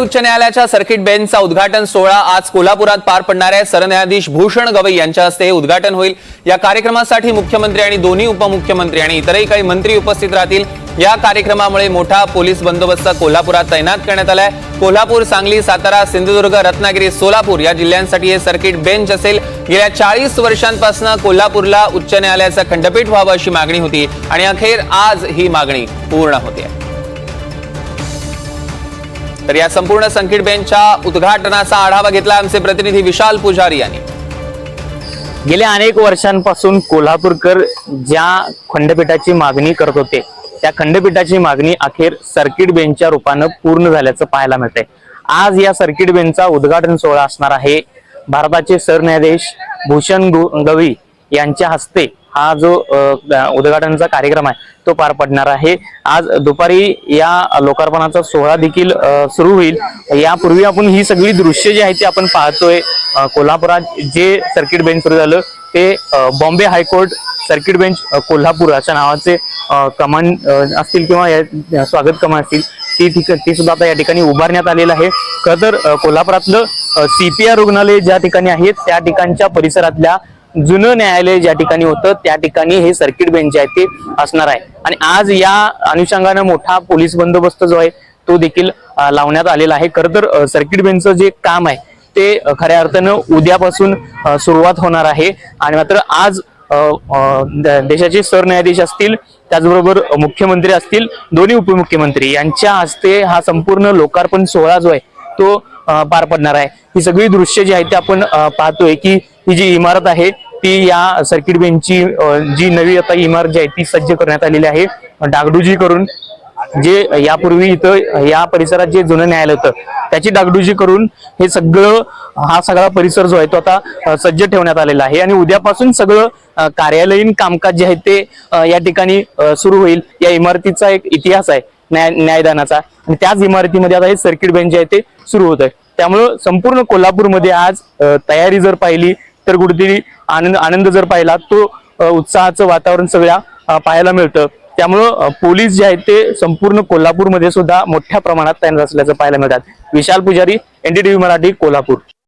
उच्च न्यायालयाच्या सर्किट बेंचचा उद्घाटन सोहळा आज कोल्हापुरात पार पडणार आहे. सरन्यायाधीश भूषण गवई यांच्या हस्ते हे उद्घाटन होईल. या कार्यक्रमासाठी मुख्यमंत्री आणि दोन्ही उपमुख्यमंत्री आणि इतरही काही मंत्री उपस्थित राहतील. या कार्यक्रमामुळे मोठा पोलीस बंदोबस्त कोल्हापुरात तैनात करण्यात आलाय. कोल्हापूर सांगली सातारा सिंधुदुर्ग रत्नागिरी सोलापूर या जिल्ह्यांसाठी हे सर्किट बेंच असेल. गेल्या चाळीस वर्षांपासून कोल्हापूरला उच्च न्यायालयाचं खंडपीठ व्हावं अशी मागणी होती आणि अखेर आज ही मागणी पूर्ण होते. तर या संपूर्ण संकीट बेंचच्या उद्घाटनाचा आढावा घेतला आमचे प्रतिनिधी विशाल पुजारी यांनी. गेल्या अनेक वर्षांपासून कोल्हापूरकर ज्या खंडपीठाची मागणी करत होते त्या खंडपीठाची मागणी अखेर सर्किट बेंचच्या रूपानं पूर्ण झाल्याचं पाहायला मिळतंय. आज या सर्किट बेंचचा उद्घाटन सोहळा असणार आहे. भारताचे सरन्यायाधीश भूषण गवई यांच्या हस्ते हा जो अ, उद्घाटनाचा कार्यक्रम आहे तो पार पडणार आहे. आज दुपारी या लोकार्पणाचा सोहळा देखील सुरू होईल. यापूर्वी आपण ही सगळी दृश्य जी आहेत ती आपण पाहतोय. कोल्हापुरात जे सर्किट बेंच सुरू झालं ते Bombay high court circuit bench Kolhapur अशा नावाचे कमान असतील किंवा या- स्वागत कमान असतील ती ठिक ती सुद्धा आता या ठिकाणी उभारण्यात आलेलं आहे. खरं तर कोल्हापुरातलं सीपीआर रुग्णालय ज्या ठिकाणी आहे त्या ठिकाणच्या परिसरातल्या जुनं न्यायालय ज्या ठिकाणी होतं त्या ठिकाणी हे सर्किट बेंच आहे ते असणार आहे. आणि आज या अनुषंगानं मोठा पोलीस बंदोबस्त जो आहे तो देखील लावण्यात आलेला आहे. खरं तर सर्किट बेंचचं जे काम आहे ते खऱ्या अर्थानं उद्यापासून सुरुवात होणार आहे. आणि मात्र आज द- देशाचे सरन्यायाधीश असतील त्याचबरोबर मुख्यमंत्री असतील दोन्ही उपमुख्यमंत्री यांच्या हस्ते हा संपूर्ण लोकार्पण सोहळा जो आहे तो पार पडणार आहे. ही सगळी दृश्य जी आहेत ते आपण पाहतोय की ही जी इमारत आहे ती या सर्किट बेंचची जी नवी आता इमारत जी आहे ती सज्ज करण्यात आलेली आहे. डागडुजी करून जे यापूर्वी इथं या परिसरात जे जुनं न्यायालय होतं त्याची डागडुजी करून हे सगळं हा सगळा परिसर जो आहे तो आता सज्ज ठेवण्यात आलेला आहे. आणि उद्यापासून सगळं कार्यालयीन कामकाज जे आहे ते या ठिकाणी सुरू होईल. या इमारतीचा एक इतिहास आहे न्याय न्यायदानाचा. आणि त्याच इमारतीमध्ये आता हे सर्किट बेंच जे आहे ते सुरू होत आहे त्यामुळं संपूर्ण कोल्हापूरमध्ये आज तयारी जर पाहिली तर कुठेतरी आनंद आनंद जर पाहिला तो उत्साहाचं वातावरण सगळ्या पाहायला मिळतं. त्यामुळं पोलीस जे आहेत ते संपूर्ण कोल्हापूरमध्ये सुद्धा मोठ्या प्रमाणात तैनात असल्याचं पाहायला मिळतात. विशाल पुजारी एनडीटीव्ही मराठी कोल्हापूर.